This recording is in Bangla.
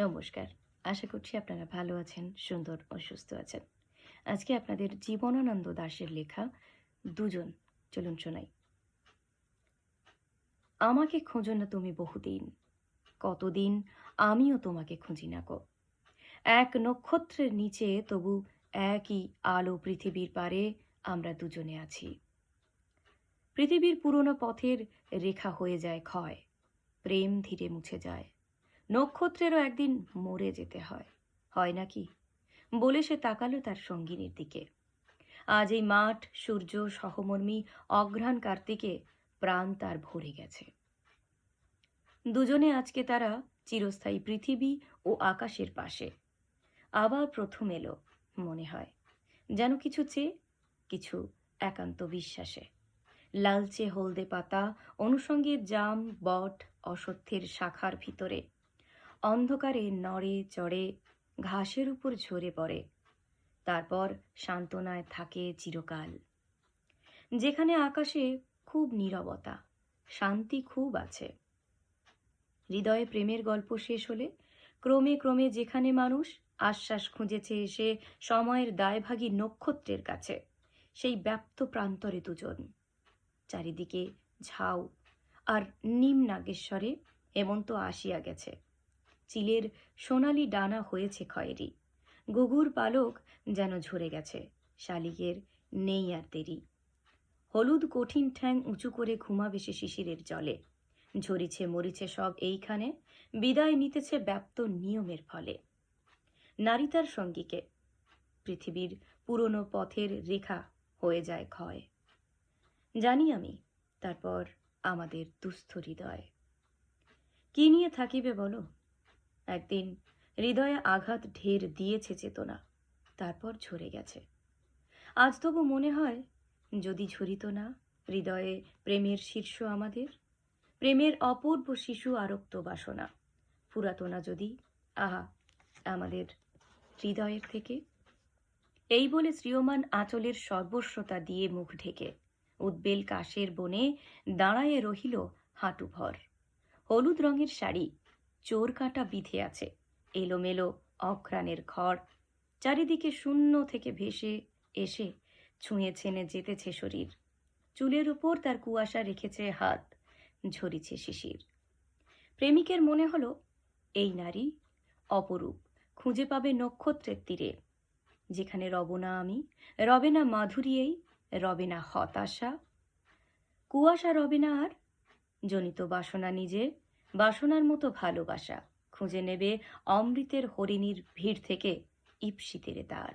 নমস্কার। আশা করছি আপনারা ভালো আছেন, সুন্দর ও সুস্থ আছেন। আজকে আপনাদের জীবনানন্দ দাশের লেখা দুজন, চলুন শোনাই। আমাকে খোঁজো না তুমি বহুদিন, কতদিন আমিও তোমাকে খুঁজি না গো। এক নক্ষত্রের নিচে তবু একই আলো পৃথিবীর পারে আমরা দুজনে আছি। পৃথিবীর পুরনো পথের রেখা হয়ে যায় ক্ষয়, প্রেম ধীরে মুছে যায়। নক্ষত্রেরও একদিন মরে যেতে হয়। হয় নাকি? বলে সে তাকালো তার সঙ্গিনীর দিকে। আজ এই মাঠ, সূর্য, সহমর্মী, অঘ্রাণ কার্তিকে প্রাণ তার ভরে গেছে। দুজনে আজকে তারা চিরস্থায়ী পৃথিবী ও আকাশের পাশে। আবার প্রথম এলো, মনে হয়, যেন কিছু চেয়ে, কিছু একান্ত বিশ্বাসে। লালচে হলদে পাতা অনুষঙ্গে জাম, বট অসত্যের শাখার ভিতরে অন্ধকারে নড়ে চড়ে ঘাসের উপর ঝরে পড়ে। তারপর সান্ত্বনায় থাকে চিরকাল। যেখানে আকাশে খুব নীরবতা, শান্তি খুব আছে। হৃদয়ে প্রেমের গল্প শেষ হলে ক্রমে ক্রমে যেখানে মানুষ আশ্বাস খুঁজেছে এসে সময়ের দায়ভাগী নক্ষত্রের কাছে, সেই ব্যপ্ত প্রান্তরে দুজন। চারিদিকে ঝাউ আর নিম নাগেশ্বরে হেমন্ত আসিয়া গেছে। চিলের সোনালি ডানা হয়েছে খয়েরি। গুগুর পালক যেন ঝরে গেছে। শালিকের নেই আর দেরি। হলুদ কঠিন ঠ্যাং উঁচু করে ঘুমাবে সে শিশিরের জলে। ঝরিছে, মরিছে সব এইখানে। বিদায় নিতেছে ব্যাপ্ত নিয়মের ফলে। নারী তার সঙ্গীকে। পৃথিবীর পুরনো পথের রেখা হয়ে যায় ক্ষয়। জানি আমি, তারপর আমাদের দুস্থ হৃদয়। কি নিয়ে থাকিবে বলো? একদিন হৃদয়ে আঘাত ঢের দিয়েছে চেতনা, তারপর ঝরে গেছে। আজ তবু মনে হয়, যদি ঝরিত না, হৃদয়ে প্রেমের শীর্ষ আমাদের? প্রেমের অপূর্ব শিশু আরক্ত বাসনা। ফুরাতো না যদি, আহা, আমাদের হৃদয়ের থেকে? এই বলে শ্রীয়মান আঁচলের সর্বস্বতা দিয়ে মুখ ঢেকে, উদ্বেল কাশের বনে দাঁড়ায়ে রহিল হাঁটু ভর হলুদ রঙের শাড়ি চোর কাটা বিধে আছে। এলোমেলো অঘ্রাণের খড় চারিদিকে শূন্য থেকে ভেসে এসে ছুঁয়ে ছেনে যেতেছে শরীর। চুলের উপর তার কুয়াশা রেখেছে হাত, ঝরিছে শিশির। প্রেমিকের মনে হলো, এই নারী অপরূপ, খুঁজে পাবে নক্ষত্রের তীরে। যেখানে রব না আমি, রবে না মাধুরী এই, রবে না হতাশা। কুয়াশা রবে না আর, জনিত বাসনা নিজে বাসনার মতো ভালোবাসা। খুঁজে নেবে অমৃতের হরিণীর ভিড় থেকে ইপসিতেরে তার।